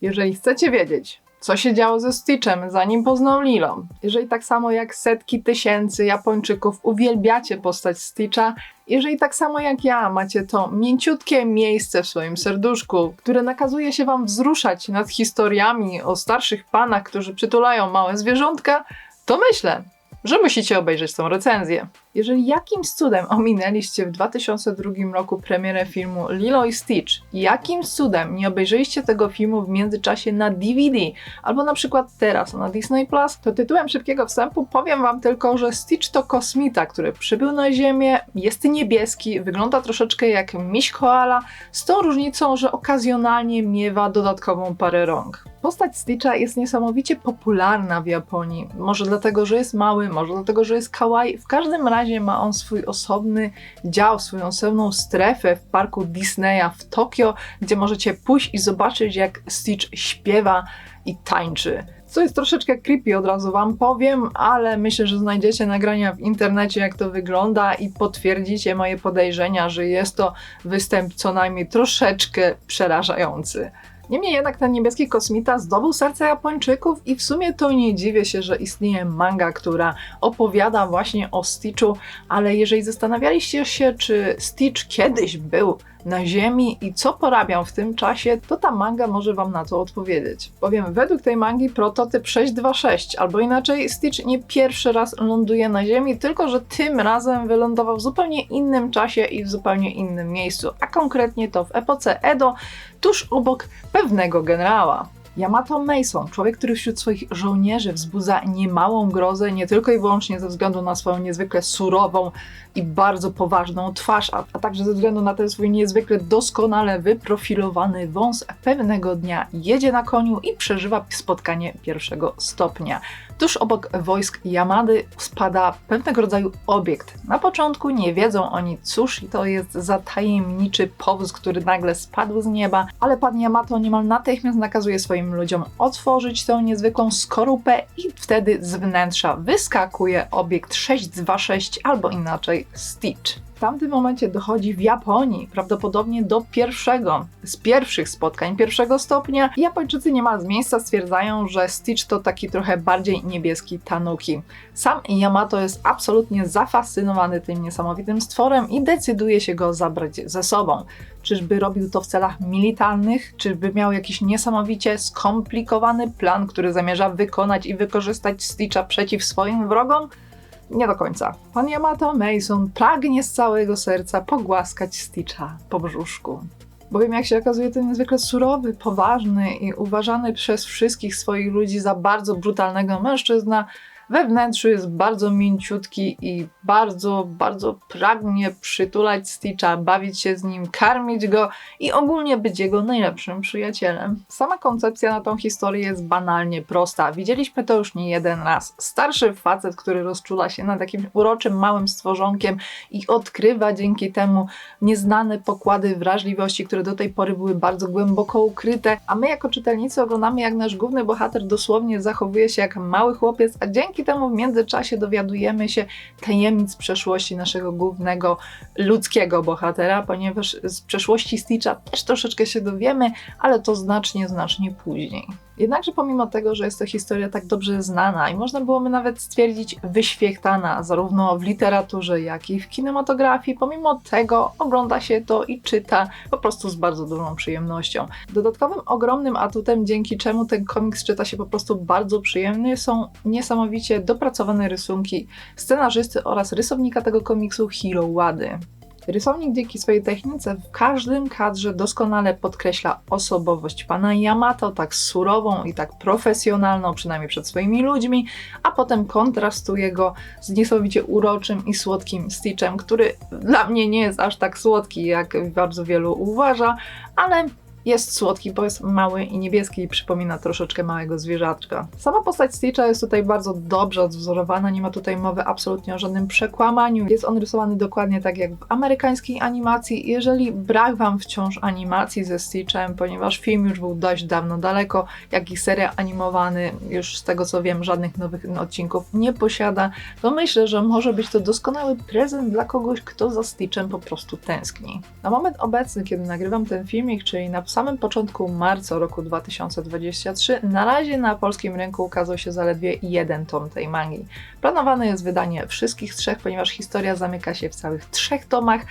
Jeżeli chcecie wiedzieć, co się działo ze Stitchem, zanim poznał Lilą, jeżeli tak samo jak setki tysięcy Japończyków uwielbiacie postać Stitcha, jeżeli tak samo jak ja macie to mięciutkie miejsce w swoim serduszku, które nakazuje się wam wzruszać nad historiami o starszych panach, którzy przytulają małe zwierzątka, to myślę, że musicie obejrzeć tą recenzję. Jeżeli jakimś cudem ominęliście w 2002 roku premierę filmu Lilo i Stitch, jakimś cudem nie obejrzeliście tego filmu w międzyczasie na DVD, albo na przykład teraz na Disney Plus, to tytułem szybkiego wstępu powiem wam tylko, że Stitch to kosmita, który przybył na Ziemię, jest niebieski, wygląda troszeczkę jak miś koala, z tą różnicą, że okazjonalnie miewa dodatkową parę rąk. Postać Stitcha jest niesamowicie popularna w Japonii. Może dlatego, że jest mały, może dlatego, że jest kawaii. W każdym razie ma on swój osobny dział, swoją osobną strefę w parku Disneya w Tokio, gdzie możecie pójść i zobaczyć, jak Stitch śpiewa i tańczy. Co jest troszeczkę creepy, od razu wam powiem, ale myślę, że znajdziecie nagrania w internecie, jak to wygląda i potwierdzicie moje podejrzenia, że jest to występ co najmniej troszeczkę przerażający. Niemniej jednak ten niebieski kosmita zdobył serce Japończyków i w sumie to nie dziwię się, że istnieje manga, która opowiada właśnie o Stitchu, ale jeżeli zastanawialiście się, czy Stitch kiedyś był na Ziemi i co porabiał w tym czasie, to ta manga może Wam na to odpowiedzieć. Bowiem według tej mangi prototyp 626, albo inaczej Stitch nie pierwszy raz ląduje na Ziemi, tylko że tym razem wylądował w zupełnie innym czasie i w zupełnie innym miejscu, a konkretnie to w epoce Edo, tuż obok pewnego generała. Yamato Mason, człowiek, który wśród swoich żołnierzy wzbudza niemałą grozę, nie tylko i wyłącznie ze względu na swoją niezwykle surową i bardzo poważną twarz, a, a także ze względu na ten swój niezwykle doskonale wyprofilowany wąs, pewnego dnia jedzie na koniu i przeżywa spotkanie pierwszego stopnia. Tuż obok wojsk Yamady spada pewnego rodzaju obiekt. Na początku nie wiedzą oni, cóż to jest za tajemniczy powóz, który nagle spadł z nieba, ale pan Yamato niemal natychmiast nakazuje swoim ludziom otworzyć tę niezwykłą skorupę i wtedy z wnętrza wyskakuje obiekt 626 albo inaczej Stitch. Tamtym momencie dochodzi w Japonii prawdopodobnie do pierwszego z pierwszych spotkań pierwszego stopnia. Japończycy niemal z miejsca stwierdzają, że Stitch to taki trochę bardziej niebieski tanuki. Sam Yamato jest absolutnie zafascynowany tym niesamowitym stworem i decyduje się go zabrać ze sobą. Czyżby robił to w celach militarnych? Czyżby miał jakiś niesamowicie skomplikowany plan, który zamierza wykonać i wykorzystać Stitcha przeciw swoim wrogom? Nie do końca. Pan Yamato Mason pragnie z całego serca pogłaskać Stitcha po brzuszku. Bowiem jak się okazuje, to niezwykle surowy, poważny i uważany przez wszystkich swoich ludzi za bardzo brutalnego mężczyzna we wnętrzu jest bardzo mięciutki i bardzo, bardzo pragnie przytulać Stitcha, bawić się z nim, karmić go i ogólnie być jego najlepszym przyjacielem. Sama koncepcja na tą historię jest banalnie prosta. Widzieliśmy to już nie jeden raz. Starszy facet, który rozczula się nad takim uroczym małym stworzonkiem i odkrywa dzięki temu nieznane pokłady wrażliwości, które do tej pory były bardzo głęboko ukryte, a my jako czytelnicy oglądamy jak nasz główny bohater dosłownie zachowuje się jak mały chłopiec, a dzięki temu w międzyczasie dowiadujemy się tajemnic przeszłości naszego głównego ludzkiego bohatera, ponieważ z przeszłości Stitcha też troszeczkę się dowiemy, ale to znacznie, znacznie później. Jednakże pomimo tego, że jest to historia tak dobrze znana i można byłoby nawet stwierdzić wyświechtana zarówno w literaturze, jak i w kinematografii, pomimo tego ogląda się to i czyta po prostu z bardzo dużą przyjemnością. Dodatkowym ogromnym atutem, dzięki czemu ten komiks czyta się po prostu bardzo przyjemny, są niesamowicie dopracowane rysunki scenarzysty oraz rysownika tego komiksu Hiro Wady. Rysownik dzięki swojej technice w każdym kadrze doskonale podkreśla osobowość pana Yamato, tak surową i tak profesjonalną, przynajmniej przed swoimi ludźmi, a potem kontrastuje go z niesamowicie uroczym i słodkim Stitchem, który dla mnie nie jest aż tak słodki, jak bardzo wielu uważa, ale Jest słodki, bo jest mały i niebieski i przypomina troszeczkę małego zwierzaczka. Sama postać Stitcha jest tutaj bardzo dobrze odwzorowana, nie ma tutaj mowy absolutnie o żadnym przekłamaniu. Jest on rysowany dokładnie tak jak w amerykańskiej animacji. Jeżeli brak Wam wciąż animacji ze Stitchem, ponieważ film już był dość dawno daleko, jak i serial animowany, już z tego co wiem, żadnych nowych odcinków nie posiada, to myślę, że może być to doskonały prezent dla kogoś, kto za Stitchem po prostu tęskni. Na moment obecny, kiedy nagrywam ten filmik, czyli na samym początku marca roku 2023, na razie na polskim rynku ukazał się zaledwie jeden tom tej mangi. Planowane jest wydanie wszystkich trzech, ponieważ historia zamyka się w całych trzech tomach.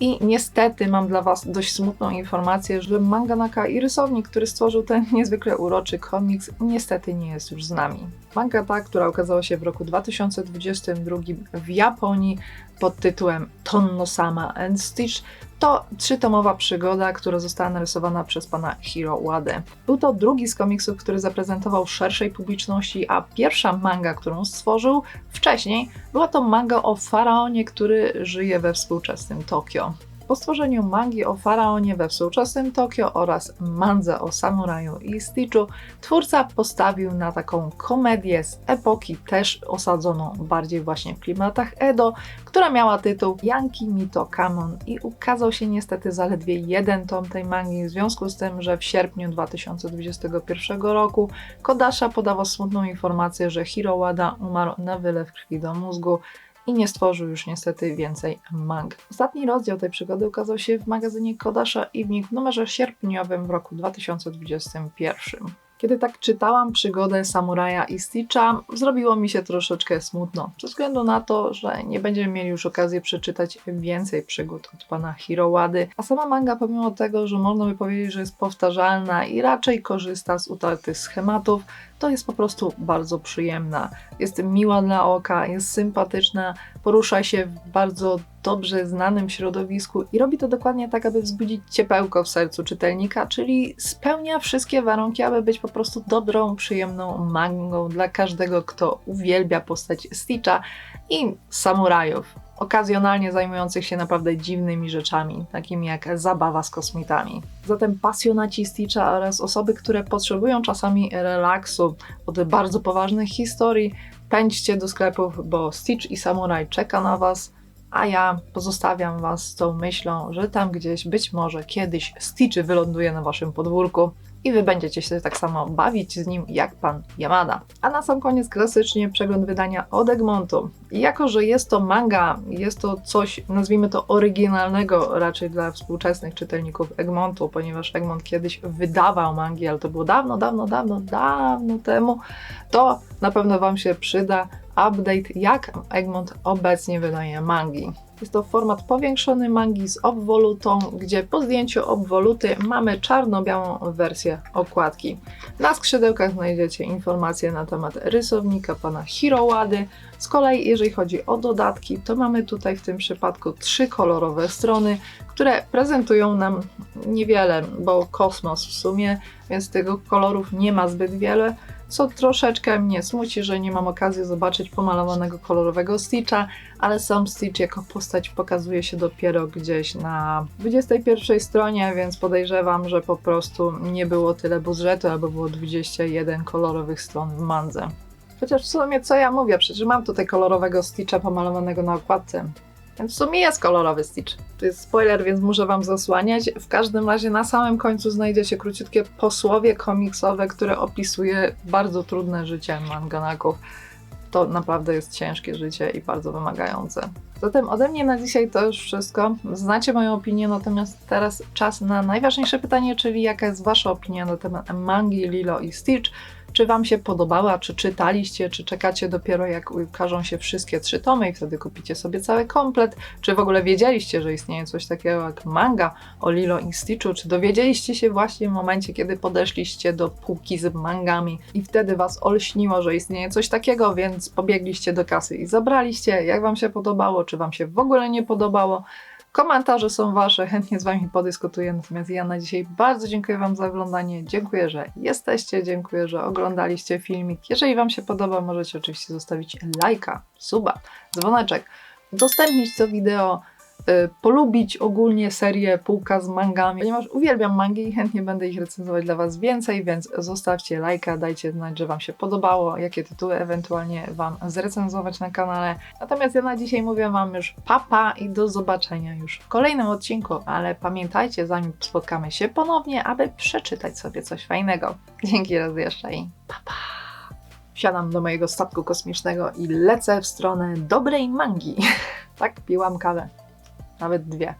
I niestety mam dla Was dość smutną informację, że manganaka i rysownik, który stworzył ten niezwykle uroczy komiks, niestety nie jest już z nami. Manga ta, która ukazała się w roku 2022 w Japonii pod tytułem Tonno Sama and Stitch, to trzytomowa przygoda, która została narysowana przez pana Hiro Wade. Był to drugi z komiksów, który zaprezentował szerszej publiczności, a pierwsza manga, którą stworzył wcześniej, była to manga o faraonie, który żyje we współczesnym Tokio. Po stworzeniu mangi o faraonie we współczesnym Tokio oraz mandze o samuraju i Stitchu, twórca postawił na taką komedię z epoki też osadzoną bardziej właśnie w klimatach Edo, która miała tytuł Yankee Mito Kamon i ukazał się niestety zaledwie jeden tom tej mangi w związku z tym, że w sierpniu 2021 roku Kodasha podawał smutną informację, że Hiro Wada umarł na wylew krwi do mózgu i nie stworzył już niestety więcej mang. Ostatni rozdział tej przygody ukazał się w magazynie Kodasha Evening w numerze sierpniowym w roku 2021. Kiedy tak czytałam przygodę Samuraja i Stitcha, zrobiło mi się troszeczkę smutno, ze względu na to, że nie będziemy mieli już okazji przeczytać więcej przygód od pana Hirowady, a sama manga pomimo tego, że można by powiedzieć, że jest powtarzalna i raczej korzysta z utartych schematów, to jest po prostu bardzo przyjemna. Jest miła dla oka, jest sympatyczna, porusza się w bardzo dobrze znanym środowisku i robi to dokładnie tak, aby wzbudzić ciepełko w sercu czytelnika, czyli spełnia wszystkie warunki, aby być po prostu dobrą, przyjemną mangą dla każdego, kto uwielbia postać Stitcha i samurajów okazjonalnie zajmujących się naprawdę dziwnymi rzeczami, takimi jak zabawa z kosmitami. Zatem pasjonaci Stitcha oraz osoby, które potrzebują czasami relaksu od bardzo poważnych historii, pędźcie do sklepów, bo Stitch i Samurai czeka na Was, a ja pozostawiam Was z tą myślą, że tam gdzieś być może kiedyś Stitch wyląduje na Waszym podwórku i wy będziecie się tak samo bawić z nim jak pan Yamada. A na sam koniec klasycznie przegląd wydania od Egmontu. Jako, że jest to manga, jest to coś, nazwijmy to oryginalnego raczej dla współczesnych czytelników Egmontu, ponieważ Egmont kiedyś wydawał mangi, ale to było dawno, dawno, dawno, dawno temu, to na pewno Wam się przyda update, jak Egmont obecnie wydaje mangi. Jest to format powiększony mangi z obwolutą, gdzie po zdjęciu obwoluty mamy czarno-białą wersję okładki. Na skrzydełkach znajdziecie informacje na temat rysownika pana Hirowady. Z kolei jeżeli chodzi o dodatki, to mamy tutaj w tym przypadku trzy kolorowe strony, które prezentują nam niewiele, bo kosmos w sumie, więc tego kolorów nie ma zbyt wiele co troszeczkę mnie smuci, że nie mam okazji zobaczyć pomalowanego kolorowego Stitcha, ale sam Stitch jako postać pokazuje się dopiero gdzieś na 21 stronie, więc podejrzewam, że po prostu nie było tyle budżetu, albo było 21 kolorowych stron w mandze. Chociaż w sumie co ja mówię, przecież mam tutaj kolorowego Stitcha pomalowanego na okładce. Więc w sumie jest kolorowy Stitch. To jest spoiler, więc muszę Wam zasłaniać. W każdym razie na samym końcu znajdziecie króciutkie posłowie komiksowe, które opisuje bardzo trudne życie manganaków. To naprawdę jest ciężkie życie i bardzo wymagające. Zatem ode mnie na dzisiaj to już wszystko. Znacie moją opinię, natomiast teraz czas na najważniejsze pytanie, czyli jaka jest Wasza opinia na temat mangi Lilo i Stitch? Czy Wam się podobała, czy czytaliście, czy czekacie dopiero jak ukażą się wszystkie trzy tomy i wtedy kupicie sobie cały komplet? Czy w ogóle wiedzieliście, że istnieje coś takiego jak manga o Lilo i Stitchu? Czy dowiedzieliście się właśnie w momencie, kiedy podeszliście do półki z mangami i wtedy Was olśniło, że istnieje coś takiego, więc pobiegliście do kasy i zabraliście? Jak Wam się podobało? Czy Wam się w ogóle nie podobało? Komentarze są Wasze, chętnie z Wami podyskutuję. Natomiast ja na dzisiaj bardzo dziękuję Wam za oglądanie. Dziękuję, że jesteście, dziękuję, że oglądaliście filmik. Jeżeli Wam się podoba, możecie oczywiście zostawić lajka, suba, dzwoneczek, udostępnić to wideo polubić ogólnie serię Półka z mangami, ponieważ uwielbiam mangi i chętnie będę ich recenzować dla Was więcej, więc zostawcie lajka, dajcie znać, że Wam się podobało, jakie tytuły ewentualnie Wam zrecenzować na kanale. Natomiast ja na dzisiaj mówię Wam już papa i do zobaczenia już w kolejnym odcinku, ale pamiętajcie, zanim spotkamy się ponownie, aby przeczytać sobie coś fajnego. Dzięki raz jeszcze i papa. Wsiadam do mojego statku kosmicznego i lecę w stronę dobrej mangi. tak, piłam kawę. Nawet dwie.